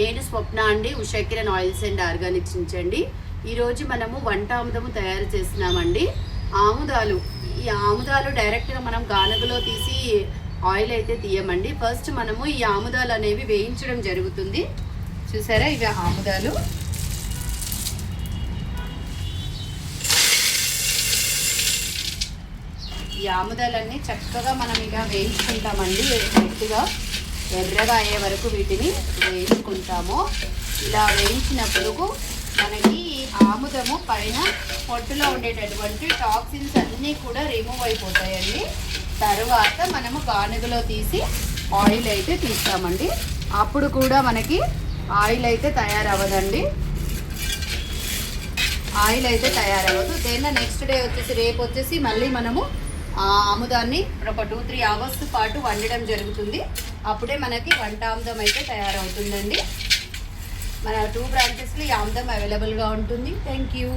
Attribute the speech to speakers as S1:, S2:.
S1: నేను స్వప్న అండి Ushakiran oils and Organics నుంచి అండి. ఈరోజు మనము వంట ఆముదము తయారు చేస్తున్నామండి. ఆముదాలు ఈ ఆముదాలు డైరెక్ట్గా మనం గానుగలో తీసి ఆయిల్ అయితే తీయమండి. ఫస్ట్ మనము ఈ ఆముదాలు అనేవి వేయించడం జరుగుతుంది. చూసారా ఇవి ఆముదాలు? ఈ ఆముదాలన్నీ చక్కగా మనం ఇక వేయించుకుంటామండి గట్టిగా. ఎర్రగా అయ్యే వరకు వీటిని వేయించుకుంటాము. ఇలా వేయించినప్పుడు మనకి ఆముదము పైన పొట్టులో ఉండేటటువంటి టాక్సిన్స్ అన్నీ కూడా రిమూవ్ అయిపోతాయండి. తర్వాత మనము గానుగలో తీసి ఆయిల్ అయితే తీస్తామండి. అప్పుడు కూడా మనకి ఆయిల్ అయితే తయారవ్వదండి. ఆయిల్ అయితే తయారవ్వదు. దేన్న నెక్స్ట్ డే వచ్చేసి రేపు వచ్చేసి మళ్ళీ మనము ఆముదాన్ని ఒక టూ త్రీ అవర్స్ పాటు వండడం జరుగుతుంది. అప్పుడే మనకి వంట ఆముదం అయితే తయారవుతుందండి. మన టూ బ్రాంచెస్లో ఈ ఆముదం అవైలబుల్గా ఉంటుంది. Thank you